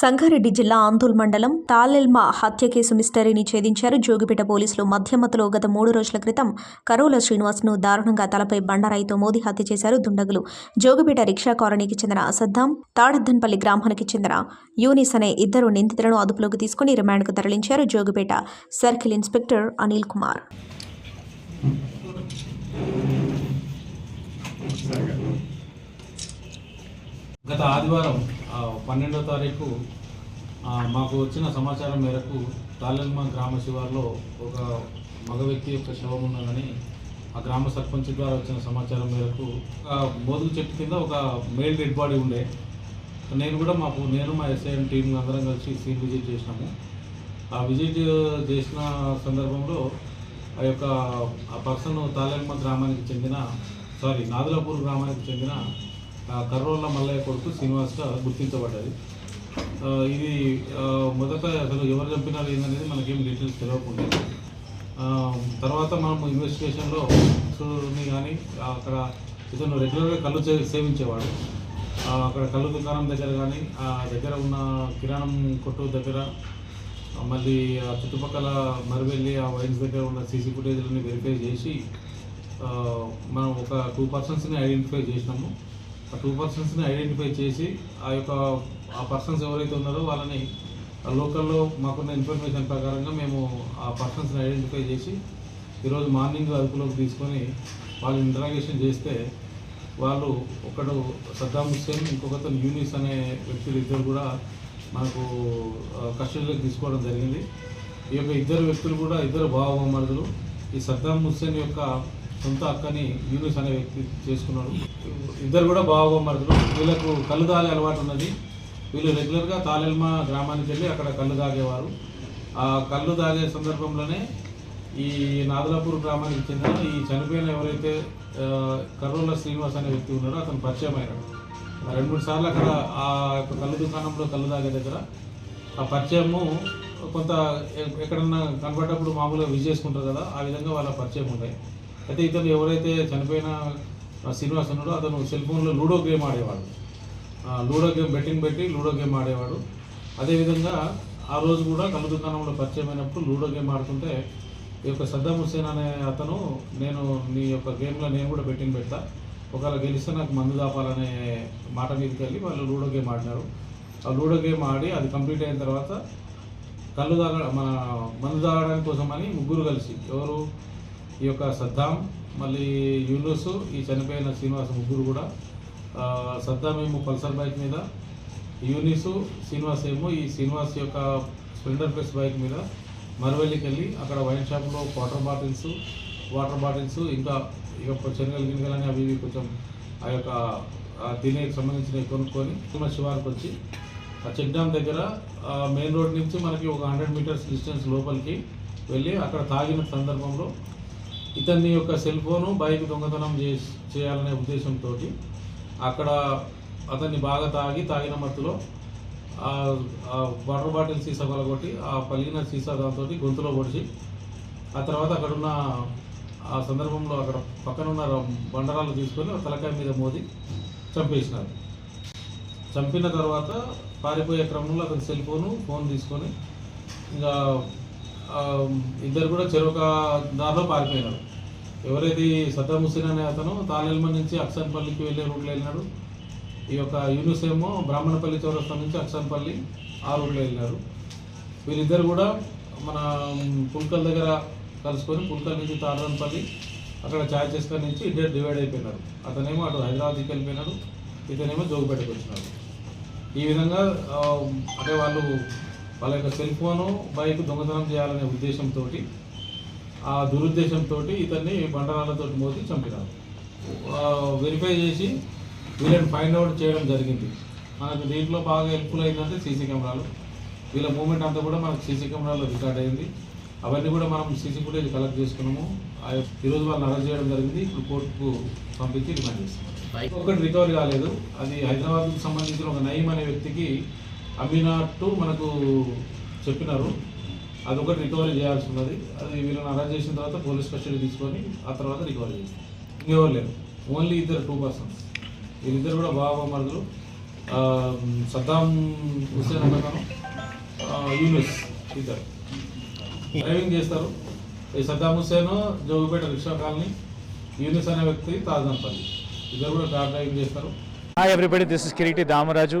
సంగారెడ్డి జిల్లా ఆందోల్ మండలం తాలెల్మ హత్య కేసు మిస్టరీని ఛేదించారు జోగిపేట పోలీసులు మధ్యమతలో గత మూడు రోజుల క్రితం కరోల శ్రీనివాస్ను దారుణంగా తలపై బండరాయితో మోదీ హత్య చేశారు. దుండగులు జోగిపేట రిక్షా కాలనీకి చెందిన అసద్దాం తాడద్దన్పల్లి గ్రామానికి చెందిన యూనిస్ అనే ఇద్దరు నిందితులను అదుపులోకి తీసుకుని రిమాండ్కు తరలించారు. Jogipet circle inspector Anil Kumar. గత ఆదివారం పన్నెండో తారీఖు మాకు వచ్చిన సమాచారం మేరకు తాలెల్మ గ్రామ శివార్లో ఒక మగ వ్యక్తి యొక్క శవం ఉన్నదని ఆ గ్రామ సర్పంచ్ ద్వారా వచ్చిన సమాచారం మేరకు ఒక మోదుగు చెట్టు కింద ఒక మేల్ డెడ్ బాడీ ఉండే. నేను కూడా మాకు నేను మా ఎస్ఐఎం టీం అందరం కలిసి సీన్ విజిట్ చేసినాము. ఆ విజిట్ చేసిన సందర్భంలో ఆ యొక్క ఆ పర్సన్ తాలెల్మ గ్రామానికి చెందిన సారీ నాదులాపూర్ గ్రామానికి చెందిన కర్రోళ్ళ మల్లయ్య కొడుకు శ్రీనివాస్గా గుర్తించబడ్డది ఇది మొదట అసలు ఎవరు చంపినారు ఏందనేది మనకేం డీటెయిల్స్ తెలియకుండా తర్వాత మనం ఇన్వెస్టిగేషన్లో ని కానీ అక్కడ ఇతను రెగ్యులర్గా కళ్ళు సేవించేవాడు. అక్కడ కళ్ళు దుకాణం దగ్గర కానీ ఆ దగ్గర ఉన్న కిరాణం కొట్టు దగ్గర మళ్ళీ ఆ చుట్టుపక్కల మరివెళ్ళి ఆ వైన్స్ దగ్గర ఉన్న సీసీ ఫుటేజ్లని వెరిఫై చేసి మనం ఒక టూ పర్సన్స్ని ఐడెంటిఫై చేసినాము. ఆ టూ పర్సన్స్ని ఐడెంటిఫై చేసి ఆ యొక్క ఆ పర్సన్స్ ఎవరైతే ఉన్నారో వాళ్ళని ఆ లోకల్లో మాకున్న ఇన్ఫర్మేషన్ ప్రకారంగా మేము ఆ పర్సన్స్ని ఐడెంటిఫై చేసి ఈరోజు మార్నింగ్ అదుపులోకి తీసుకొని వాళ్ళు ఇంటరాగేషన్ చేస్తే వాళ్ళు ఒకడు సద్దాం హుస్సేన్ ఇంకొకతను యూనిస్ అనే వ్యక్తులు ఇద్దరు కూడా మనకు కస్టడీలోకి తీసుకోవడం జరిగింది. ఈ యొక్క ఇద్దరు వ్యక్తులు కూడా ఇద్దరు భావమరుదులు ఈ సద్దాం హుస్సేన్ యొక్క సొంత అక్కని యూనిస్ అనే వ్యక్తి చేసుకున్నాడు. ఇద్దరు కూడా బావమరుదులు వీళ్ళకు కళ్ళు తాగే అలవాటు ఉన్నది. వీళ్ళు రెగ్యులర్గా తాలెల్మ గ్రామానికి వెళ్ళి అక్కడ కళ్ళు తాగేవారు. ఆ కళ్ళు తాగే సందర్భంలోనే ఈ నాదలాపూర్ గ్రామానికి చెందిన ఈ చనిపోయిన ఎవరైతే ఆ, కర్రోల శ్రీనివాస్ అనే వ్యక్తి ఉన్నాడో అతను పరిచయం అయినాడు ఆ రెండు మూడు సార్లు అక్కడ ఆ యొక్క కళ్ళు దుకాణంలో కళ్ళు తాగే దగ్గర ఆ పరిచయము కొంత ఎక్కడన్నా కనబడ్డప్పుడు మామూలుగా విజ్ చేసుకుంటారు కదా ఆ విధంగా వాళ్ళ పరిచయం ఉంటాయి అయితే ఇతను ఎవరైతే చనిపోయిన శ్రీనివాస్ ఉన్నాడో అతను సెల్ ఫోన్లో లూడో గేమ్ ఆడేవాడు. లూడో గేమ్ బెట్టింగ్ పెట్టి లూడో గేమ్ ఆడేవాడు. అదేవిధంగా ఆ రోజు కూడా కళ్ళు దుకాణంలో పరిచయమైనప్పుడు లూడో గేమ్ ఆడుతుంటే ఈ యొక్క సద్దాం హుస్సేన్ అనే అతను నేను నీ యొక్క గేమ్లో నేను కూడా బెట్టింగ్ పెడతా. ఒకవేళ గెలిస్తే నాకు మందు దాపాలనే మాట మీదకి వెళ్ళి వాళ్ళు లూడో గేమ్ ఆడినారు. ఆ లూడో గేమ్ ఆడి అది కంప్లీట్ అయిన తర్వాత కళ్ళు తాగ మన మందు తాగడానికి కోసమని ముగ్గురు కలిసి ఎవరు? ఈ యొక్క సద్దాం మళ్ళీ యూనుస్ ఈ చనిపోయిన శ్రీనివాస్ ముగ్గురు కూడా సద్దాం ఏమో పల్సర్ బైక్ మీద యూనిస్ శ్రీనివాస్ ఏమో ఈ శ్రీనివాస్ యొక్క స్ప్లెండర్ ప్లస్ బైక్ మీద మరవెల్లికి వెళ్ళి అక్కడ వైన్ షాప్లో వాటర్ బాటిల్స్ వాటర్ బాటిల్స్ ఇంకా ఇక శనగలు గినగలని అవి ఇవి కొంచెం ఆ యొక్క దీనికి తినేకి సంబంధించినవి కొనుక్కొని శివారికి వచ్చి ఆ చెక్ డ్యామ్ దగ్గర మెయిన్ రోడ్ నుంచి మనకి ఒక హండ్రెడ్ మీటర్స్ డిస్టెన్స్ లోపలికి వెళ్ళి అక్కడ తాగిన సందర్భంలో ఇతన్ని యొక్క సెల్ ఫోను బైక్ దొంగతనం చే చేయాలనే ఉద్దేశంతో అక్కడ అతన్ని బాగా తాగి తాగిన మత్తులో ఆ వాటర్ బాటిల్ సీసా పలగొట్టి ఆ పలిగిన సీసా దాంతో గొంతులో పొడిచి ఆ తర్వాత అక్కడున్న ఆ సందర్భంలో అక్కడ పక్కన ఉన్న బండరాలు తీసుకొని ఆ తలకాయ మీద మోది చంపేసినారు. చంపిన తర్వాత పారిపోయే క్రమంలో అతని సెల్ ఫోను ఫోన్ తీసుకొని ఇంకా ఇద్దరు కూడా చెరొక దారిలో పారిపోయినారు. ఎవరైతే ఈ సద్దాం హుస్సేన్ అనే అతను తాలెల్మ నుంచి అక్సన్పల్లికి వెళ్ళే రూట్లో వెళ్ళినాడు. ఈ యొక్క యూనిస్ ఏమో బ్రాహ్మణపల్లి చౌరస్తా నుంచి అక్సన్పల్లి ఆ రూట్లో వెళ్ళినారు. వీళ్ళిద్దరు కూడా మన పుల్కల్ దగ్గర కలుసుకొని పుల్కల్ నుంచి తారన్పల్లి అక్కడ ఛాయ్ చేసుకొని నుంచి ఇద్దరు డివైడ్ అయిపోయినారు. అతనేమో అటు హైదరాబాద్కి వెళ్ళిపోయినాడు ఇతనేమో జోగుపేటకు వచ్చినాడు. ఈ విధంగా అంటే వాళ్ళు వాళ్ళ యొక్క సెల్ ఫోను బైక్ దొంగతనం చేయాలనే ఉద్దేశంతో ఆ దురుద్దేశంతో ఇతన్ని బండరాలతో మోసి చంపినారు. వెరిఫై చేసి వీళ్ళని ఫైండ్ అవుట్ చేయడం జరిగింది. మనకు దీంట్లో బాగా హెల్ప్ఫుల్ అయిందంటే సీసీ కెమెరాలు. వీళ్ళ మూమెంట్ అంతా కూడా మనకు సీసీ కెమెరాలో రికార్డ్ అయింది. అవన్నీ కూడా మనం సీసీ ఫుటేజ్ కలెక్ట్ చేసుకున్నాము. ఈరోజు వాళ్ళని అరెస్ట్ చేయడం జరిగింది. ఇప్పుడు కోర్టుకు పంపించి రిమాండ్ చేస్తున్నాం. ఒకటి రికవరీ కాలేదు. అది హైదరాబాద్కు సంబంధించిన ఒక నయీం అనే వ్యక్తికి అమ్మినట్టు మనకు చెప్పినారు. అదొకటి రికవరీ చేయాల్సి ఉన్నది అది వీళ్ళని అరెస్ట్ చేసిన తర్వాత పోలీస్ కస్టడీ తీసుకొని ఆ తర్వాత రికవరీ చేస్తాం ఇంకెవరు లేరు. ఓన్లీ ఇద్దరు టూ పర్సన్స్ వీళ్ళిద్దరు కూడా బాబా మరుదులు సద్దాం హుస్సేన్ ఒకతను యూనిస్ ఇద్దరు. డ్రైవింగ్ చేస్తారు. ఈ సద్దాం హుస్సేన్ జోగుపేట రిక్షా కాలనీ యూనిస్ అనే వ్యక్తి తాజాంపల్లి ఇద్దరు కూడా కార్ డ్రైవింగ్ చేస్తారు. Hi everybody, this is Damaraju